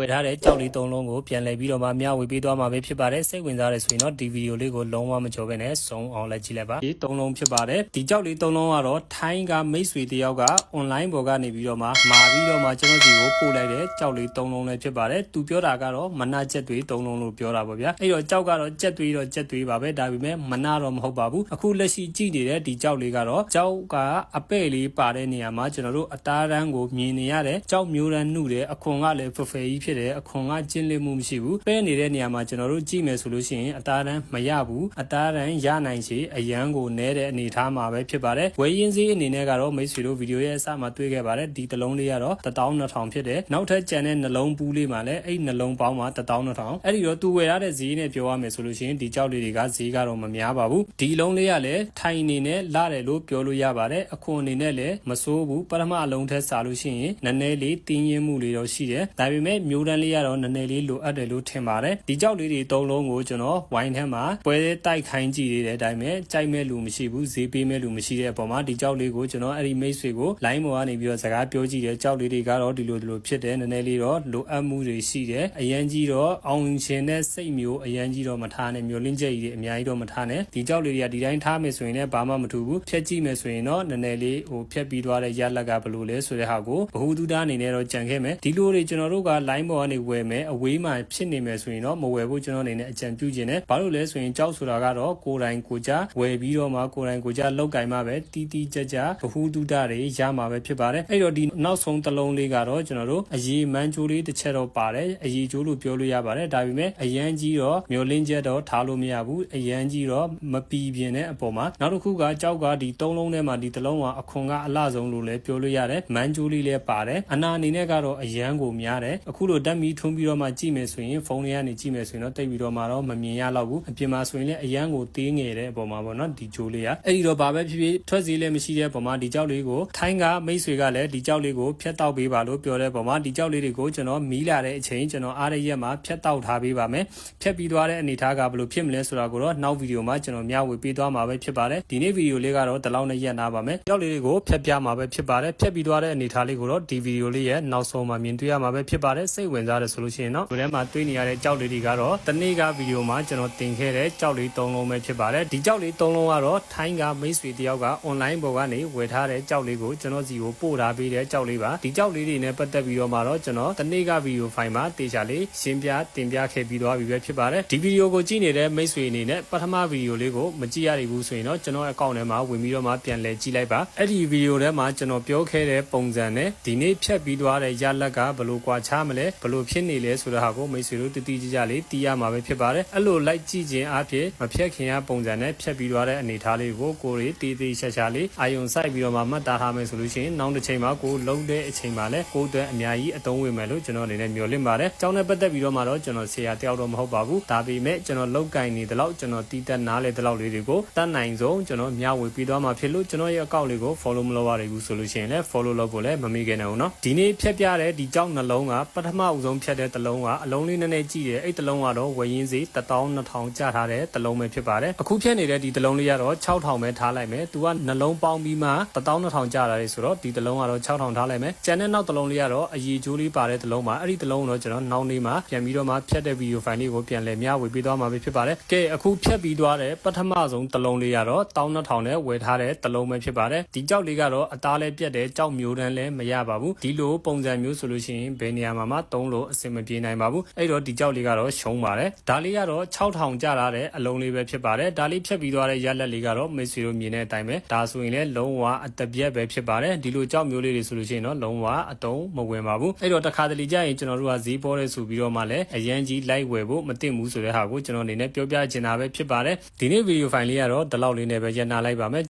ဝယ်ထားတဲ့ကြောက်လေး၃လုံးကိုပြန်လည်ပြီးတော့မှမျှဝေပေးသွားမှာပဲဖြစ်ပါတယ်စိတ်ဝင်စားရဆိုရင်တော့ဒီဗီဒီယိုလေးကိုလုံးဝမကြော်ဘဲနဲ့စုံအောင်လိုက်ကြည့်လိုက်ပါဒီ၃လုံးဖြစ်ပါတယ်ဒီကြောက်လေး၃လုံးကတော့ထိုင်းကမိတ်ဆွေတယောက်က online ပေါ်ကနေပြီးတော့မှမှာပြီးတော့မှကျွန်တော်စီကိုပို့လိုက်တဲ့ကြောက်လေး၃လုံးလည်းဖြစ်ပါတယ်သူပြောတာကတော့မနာချက်တွေ၃လုံးလို့ပြောတာပေါ့ဗျာအဲ့တော့ကြောက်ကတော့ကြက်တွေတော့ကြက်တွေပါပဲဒါပေမဲ့မနာတော့မဟုတ်ပါဘူးအခုလက်ရှိကြည့်နေတဲ့ဒီကြောက်လေးကတော့ကြောက်ကအပဲ့လေးပါတဲ့နေရာမှာကျွန်တော်တို့အသားရန်ကိုမြင်နေရတယ်ကြောက်မျိုးရန်နှုတယ်အခွန်ကလည်းဖဖယ်ကြီးဖြစ်တယ်အခွန်ကကျင်းလစ်မှုမရှိဘူးပဲနေတဲ့နေရာမှာကျွန်တော်တို့ကြည့်မယ်ဆိုလို့ရှိရင်အသားရန်မရဘူးအသားရန်ရနိုင်ချေအရန်ကိုနဲတဲ့အနေအထားမှာပဲဖြစ်ပါတယ်ဝယ်ရင်စည်းအနေနဲ့ကတော့မိတ်ဆွေတို့ဗီဒီယိုရဲ့အစမှာတွေ့ခဲ့ပါတယ်ဒီတစ်လုံးလေးကတော့12000ဖြစ်တယ်နောက်ထပ်ကျန်တဲ့နှလုံးပူးလေးမှာလည်းအဲ့နှလုံးပေါင်းမှာ12000အဲ့ဒီတော့သူဝယ်ရတဲ့ဈေးနဲ့ပြောရမယ်ဆိုလို့ရှိရင်ဒီကြောက်လေးတွေကဈေးကတော့မများပါဘူးဒီလုံးလေးကလည်းထိုင်အနေနဲ့လာတယ်လို့ပြောလို့ရပါတယ်အခွန်အနေနဲ့လည်းမစိုးဘူးပထမအလုံးထက်စားလို့ရှိရင်နည်းနည်းလေးတင်းရင်းမှုလေးတော့ရှိတယ်ဒါပေမဲ့မျိုးတန်းလေးကတော့နည်းနည်းလေးလိုအပ်တယ်လို့ထင်ပါတယ်ဒီကြောက်လေးတွေသုံးလုံးကိုကျွန်တော်ဝိုင်းထဲမှာပွဲတိုက်ခိုင်းကြည့်နေတဲ့အတိုင်းပဲကြိုက်မဲ့လူမရှိဘူးဈေးပေးမဲ့လူမရှိတဲ့အပေါ်မှာဒီကြောက်လေးကိုကျွန်တော်အဲ့ဒီမိတ်ဆွေကို line ပေါ်ကနေပြီးတော့စကားပြောကြည့်တယ်ကြောက်လေးတွေကတော့ဒီလိုဒီလိုဖြစ်တယ်နည်းနည်းလေးတော့လိုအပ်မှုတွေရှိတယ်အရန်ကြီးတော့အောင်ရှင်တဲ့စိတ်မျိုးအရန်ကြီးတော့မထားနဲ့မျိုးလင်းချက်ကြီးတွေအများကြီးတော့မထားနဲ့ဒီကြောက်လေးတွေကဒီတိုင်းထားမယ်ဆိုရင်လည်းဘာမှမထူဘူးဖြက်ကြည့်မယ်ဆိုရင်တော့နည်းနည်းလေးဟိုဖြက်ပြီးသွားတဲ့ရလက်ကဘယ်လိုလဲဆိုတဲ့ဟာကိုဘ ഹു တုဒအနေနဲ့တော့ကြံခဲ့မယ်ဒီလိုတွေကျွန်တော်တို့က line ပေါ်ကနေဝယ်မယ်အဝေးမှာဖြစ်နေမယ်ဆိုရင်တော့မဝယ်ဘူးကျွန်တော်အနေနဲ့အကြံပြုခြင်းနဲ့ဘာလို့လဲဆိုရင်ကြောက်ဆိုတာကတော့ကိုယ်တိုင်ကိုကြဝယ်ပြီးတော့မှကိုယ်တိုင်ကိုကြလောက်ကင်မှပဲတီးတီးကြကြဘ ഹു တုဒတွေရမှာပဲဖြစ်ပါတယ်အဲ့တော့ဒီနောက်ဆုံးတစ်လုံးလေးကတော့ကျွန်တော်တို့အရေးမန်းကြိုးလေးတစ်ချက်တော့ပါတယ်အရေးကြိုးလို့ပြောလို့ရပါတယ်ဒါပေမဲ့အရန်ကြီးတော့မျိုးလင်းချက်တော့ထားလို့မရဘူးအရန်ကြီးတော့မပီပြင်းတဲ့အပေါ်မှာနောက်တစ်ခုကကြောက်ကဒီသုံးလုံးထဲမှာဒီတစ်လုံးကအခွန်ကအလှဆုံးလို့လည်းပြောလို့ရတယ်မန်းကြိုးလေးလည်းပါတယ်အနာအနေနဲ့ကတော့အရန်ကိုများတယ်အခုလိုတက်မီထွန်းပြီးတော့မှကြည့်မယ်ဆိုရင်ဖုန်းထဲကနေကြည့်မယ်ဆိုရင်တော့တိတ်ပြီးတော့မှတော့မမြင်ရတော့ဘူးအပြင်မှာဆိုရင်လည်းအရန်ကိုသေးငယ်တဲ့အပေါ်မှာပေါ့နော်ဒီကြိုးလေးကအဲ့ဒီတော့ဘာပဲဖြစ်ဖြစ်ထွက်စီလည်းမရှိတဲ့အပေါ်မှာဒီကြောက်လေးကိုထိုင်းကမိတ်ဆွေကလည်းဒီကြောက်လေးကိုဖျက်တောက်ပေးပါလို့ပြောတဲ့ပုံမှာဒီကြောက်လေးတွေကိုကျွန်တော်မီးလာတဲ့အချိန်ကျွန်တော်အားရရက်မှာဖျက်တောက်ထားပေးပါမယ်ဖျက်ပြီးသွားတဲ့အနေအထားကဘယ်လိုဖြစ်မလဲဆိုတာကိုတော့နောက်ဗီဒီယိုမှာကျွန်တော်မျှဝေပေးသွားမှာပဲဖြစ်ပါတယ်ဒီနေ့ဗီဒီယိုလေးကတော့ဒီလောက်နဲ့ရက်နာပါမယ်ကြောက်လေးတွေကိုဖျက်ပြမှာပဲဖြစ်ပါတယ်ဖျက်ပြီးသွားတဲ့အနေအထားလေးကိုတော့ဒီဗီဒီယိုလေးရဲ့နောက်ဆုံးမှာမြင်တွေ့ရမှာပဲဖြစ်ပါတယ်စိတ်ဝင်စားတယ်ဆိုလို့ရှိရင်တော့ဒီထဲမှာတွေ့နေရတဲ့ကြောက်လေးတွေကတော့တနေ့ကဗီဒီယိုမှာကျွန်တော်တင်ခဲ့တဲ့ကြောက်လေး၃လုံးပဲဖြစ်ပါတယ်ဒီကြောက်လေး၃လုံးကတော့ထိုင်းကမိတ်ဆွေတယောက်က online ပေါ်ကနေဝယ်ထားတဲ့ကြောက်လေးကိုကျွန်တော်စီကိုပို့ထားပေးတဲ့ကြောက်လေးပါဒီကြောက်လေးတွေနဲ့ပတ်သက်ပြီးတော့မှတော့ကျွန်တော်တနေ့ကဗီဒီယိုဖိုင်မှာတေချာလေးရှင်းပြတင်ပြခဲ့ပြီးသွားပြီပဲဖြစ်ပါတယ်ဒီဗီဒီယိုကိုကြည့်နေတဲ့မိတ်ဆွေအနေနဲ့ပထမဗီဒီယိုလေးကိုမကြည့်ရဘူးဆိုရင်တော့ကျွန်တော်အကောင့်ထဲမှာဝင်ပြီးတော့မှပြန်လည်ကြည့်လိုက်ပါအဲ့ဒီဗီဒီယိုထဲမှာကျွန်တော်ပြောခဲ့တဲ့ပုံစံနဲ့ဒီနေ့ဖြတ်ပြီးသွားတဲ့ရလက်ကဘယ်လိုကွာခြားမလဲဘယ်လိုဖြစ်နေလဲဆိုတဲ့ဟာကိုမိတ်ဆွေတို့တတိကြကြလေးတီးရမှာပဲဖြစ်ပါတယ်အဲ့လိုလိုက်ကြည့်ခြင်းအပြင်မဖြတ်ခင်ရပုံစံနဲ့ဖြတ်ပြီးသွားတဲ့အနေအထားလေးကိုကိုရီတီးတီးရှာရှာလေးအာယုံစိုက်ပြီးတော့မှမှတ်သားထားမယ်ဆိုလို့ရှိရင်နောက်တစ်ချိန်မှာကိုလုံးတဲ့အချိန်မှာလည်းကိုအတွက်အများကြီးအသုံးဝင်မယ်လို့ကျွန်တော်အနေနဲ့မျှော်လင့်ပါတယ်။ကျောင်းနဲ့ပတ်သက်ပြီးတော့မှတော့ကျွန်တော်ဆရာတယောက်တော့မဟုတ်ပါဘူး။ဒါပေမဲ့ကျွန်တော်လောက်ကင်နေတလောက်ကျွန်တော်တီးတက်နားလေတလောက်လေးတွေကိုတတ်နိုင်ဆုံးကျွန်တော်မျှဝေပြီးသွားမှာဖြစ်လို့ကျွန်တော်ရဲ့အကောင့်လေးကို follow မလုပ်ရဘူးဆိုလို့ရှိရင်လည်း follow လုပ်ဖို့လည်းမမေ့ခဲ့နိုင်ဘူးเนาะ။ဒီနေ့ဖြတ်ပြတဲ့ဒီကျောင်းနှလုံးကပထမ အဆုံးဖြတ်တဲ့တစ်လုံးကအလုံးလေးနည်းနည်းကြည့်တယ်အဲ့တစ်လုံးကတော့ဝယ်ရင်းစီ12000ကျထားတဲ့တစ်လုံးပဲဖြစ်ပါတယ်။အခုဖြတ်နေတဲ့ဒီတစ်လုံးလေးကတော့6000ပဲထားလိုက်မယ်။ तू ကနှလုံးပေါင်းပြီးမှ12000ကျလာတယ်ဆိုတော့ဒီတစ်လုံးကတော့6000ထားလိုက်မယ်။ကျန်တဲ့နောက်တစ်လုံးလေးကတော့အည်ကြိုးလေးပါတဲ့တစ်လုံးပါအဲ့ဒီတစ်လုံးတော့ကျွန်တော်နောက်နေ့မှာပြန်ပြီးတော့မှဖြတ်တဲ့ဗီဒီယိုဖိုင်လေးကိုပြန်လည်မျှဝေပေးသွားမှာပဲဖြစ်ပါတယ်။ကဲအခုဖြတ်ပြီးသွားတဲ့ပထမဆုံးတစ်လုံးလေးကတော့12000နဲ့ဝယ်ထားတဲ့တစ်လုံးပဲဖြစ်ပါတယ်။ဒီကြောက်လေးကတော့အသားလည်းပြက်တယ်ကြောက်မျိုးတန်းလည်းမရပါဘူး။ဒီလိုပုံစံမျိုးဆိုလို့ရှိရင်ဘယ်နေရာမှာမှသုံးလို့အဆင်မပြေနိုင်ပါဘူး။အဲ့တော့ဒီကြောက်လေးကတော့ရှုံးပါတယ်။ဒါလေးကတော့6000ကျလာတဲ့အလုံးလေးပဲဖြစ်ပါတယ်။ဒါလေးဖြတ်ပြီးသွားတဲ့ရက်လက်လေးကတော့မိတ်ဆွေတို့မြင်တဲ့အတိုင်းပဲဒါဆိုရင်လည်းလုံးဝအတပြက်ပဲဖြစ်ပါတယ်။ဒီလိုကြောက်မျိုးလေးတွေဆိုလို့ရှိရင်တော့လုံးဝအတုံးမဝင်ပါဘူး။အဲ့တော့တခါတလေကြာရင်ကျွန်တော်တို့ကဈေးပေါ်တဲ့ဆိုပြီးတော့မှလည်းအရန်ကြီးလိုက်ဝယ်ဖို့မတင်ဘူးဆိုတဲ့ဟာကိုကျွန်တော်အနေနဲ့ပြောပြချင်တာပဲဖြစ်ပါတယ်ဒီနေ့ဗီဒီယိုဖိုင်လေးကတော့ဒီလောက်လေးနဲ့ပဲရန်နာလိုက်ပါမယ်